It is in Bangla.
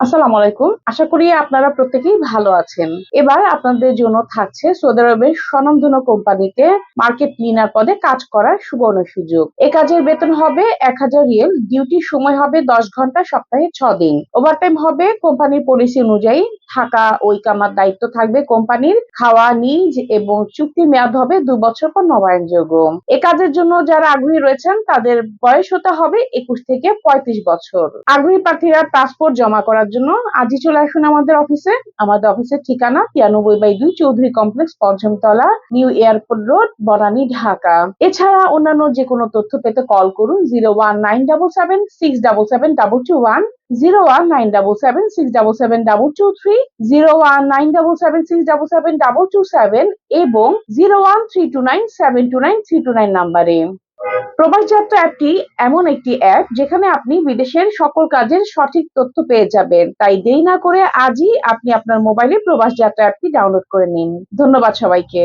আসসালামু আলাইকুম। আশা করি আপনারা প্রত্যেকেই ভালো আছেন। এবার আপনাদের জন্য থাকছে সৌদি আরবের স্বনামধন্য কোম্পানিতে মার্কেট ক্লিনার পদে কাজ করার সুবর্ণ সুযোগ। এ কাজের বেতন হবে এক হাজার রিয়েল, ডিউটির সময় হবে দশ ঘণ্টা, সপ্তাহে ছ দিন। ওভারটাইম হবে কোম্পানির পলিসি অনুযায়ী থাকা ওই কামার দায়িত্ব থাকবে কোম্পানির। খাওয়া নিজ এবং চুক্তির মেয়াদ হবে দু বছর পর নবায়নযোগ্য এ কাজের জন্য যারা আগ্রহী রয়েছেন, তাদের বয়স হতে হবে একুশ থেকে পঁয়ত্রিশ বছর। আগ্রহী প্রার্থীরা পাসপোর্ট জমা করার জন্য আজই চলে আসুন আমাদের অফিসে। আমাদের অফিসের ঠিকানা তিরানব্বই বাই দুই Chowdhury complex, পঞ্চমতলা, new airport road, Banani, Dhaka. এছাড়া অন্যান্য যে কোনো তথ্য পেতে কল করুন zero one nine double seven six double seven double two one. Zero one nine double seven six double seven double two three zero one nine double seven six double seven double two seven এবং zero one three two nine seven two nine three two nine নাম্বারে। প্রবাস যাত্রা অ্যাপটি এমন একটি অ্যাপ যেখানে আপনি বিদেশের সকল কাজের সঠিক তথ্য পেয়ে যাবেন। তাই দেরি না করে আজই আপনি আপনার মোবাইলে প্রবাস যাত্রা অ্যাপটি ডাউনলোড করে নিন। ধন্যবাদ সবাইকে।